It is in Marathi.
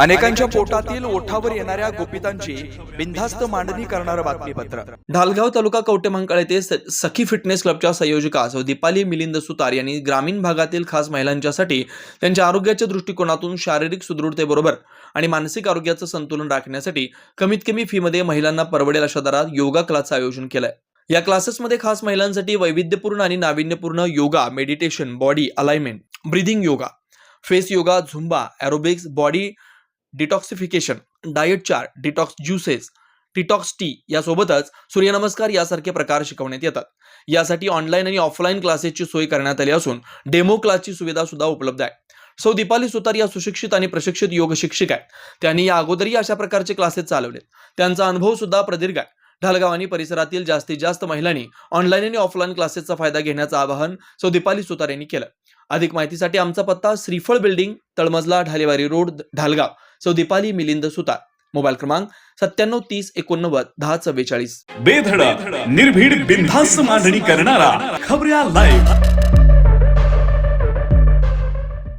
अनेकांच्या पोटातील ओठावर येणाऱ्या गोपितांची बिनधास्त मांडणी करणारं बातमीपत्र. ढालगाव तालुका कवटेमहांकाळ येथे सखी फिटनेस क्लबच्या संयोजिका सौ दीपाली मिलिंद सुतार यांनी ग्रामीण भागातील खास महिलांच्यासाठी त्यांच्या आरोग्याच्या दृष्टिकोनातून शारीरिक सुदृढतेबरोबर आणि मानसिक आरोग्याचं संतुलन राखण्यासाठी कमीत कमी फीमध्ये महिलांना परवडेल अशा दरात योगा क्लासचं आयोजन केलंय. या क्लासेसमध्ये खास महिलांसाठी वैविध्यपूर्ण आणि नाविन्यपूर्ण yoga meditation body alignment breathing yoga face yoga zumba aerobics body detoxification diet chart detox juices detox tea यासोबतच सूर्यनमस्कार यासारखे प्रकार शिकवण्यात येतात. यासाठी ऑनलाईन आणि ऑफलाईन क्लासेसची सोय करण्यात आली असून डेमो क्लासची सुविधा सुद्धा उपलब्ध आहे. सौ दीपाली सुतार या सुशिक्षित आणि प्रशिक्षित योग शिक्षिका आहेत. त्यांनी या अगोदरही अशा प्रकारचे क्लासेस चालवले त्यांचा अनुभव सुद्धा प्रदीर्घ आहे. ढालगाव आणि परिसरातील जास्तीत जास्त महिलांनी ऑनलाईन आणि ऑफलाईन क्लासेसचा फायदा घेण्याचं आवाहन सौ दीपाली सुतार यांनी केलं. अधिक माहितीसाठी आमचा पत्ता श्रीफळ बिल्डिंग तळमजला ढालेवारी रोड ढालगाव. सौ दीपाली मिलिंद सुतार. मोबाईल क्रमांक सत्त्याण्णव तीस एकोणनव्वद दहा चव्वेचाळीस. बेधड निर्भीड बिनधास्त मांडणी करणारा खबऱ्या लाईव्ह